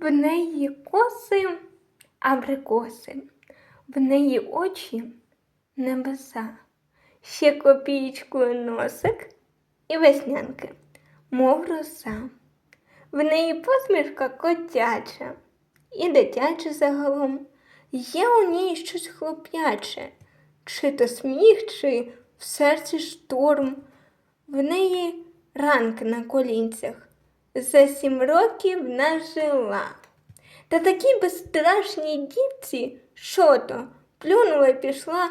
В неї коси абрикоси, в неї очі небеса, ще копієчкою носик і веснянки, мов роса. В неї посмішка котяча і дитяча загалом. Є у ній щось хлоп'яче, чи то сміх, чи в серці шторм. В неї ранки на колінцях. За сім років нажила. Та такій безстрашній дівці, що то, плюнула пішла,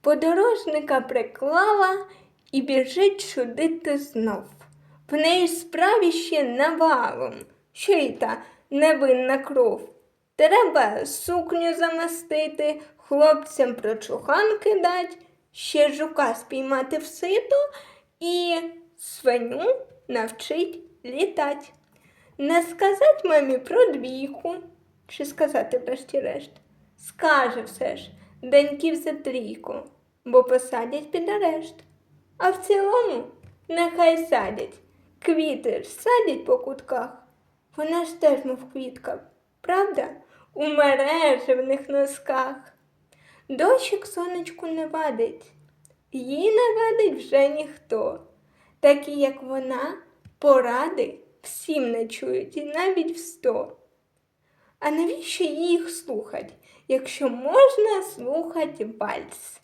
подорожника приклала і біжить чудити знов. В неї справі ще навалом, що й та невинна кров. Треба сукню замастити, хлопцям прочуханки дать, ще жука спіймати в сито і свиню навчить літать. Не сказать мамі про двійку, чи сказати врешті-решт. Скаже все ж, деньків за трійку, бо посадять під арешт. А в цілому нехай садять. Квіти ж садять по кутках. Вона ж теж, мов квітка, правда? У мережевних носках. Дощик сонечку не вадить, їй не вадить вже ніхто. Такі, як вона, поради всім не чують і навіть в сто. А навіщо їх слухать, якщо можна слухати вальс?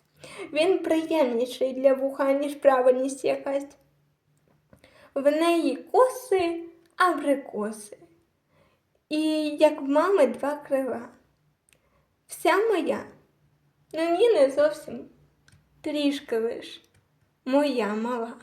Він приємніший для вуха, ніж правильність якась. В неї коси абрикоси. І як в мами два крила. Вся моя, ну ні, не зовсім, трішки лиш, моя мала.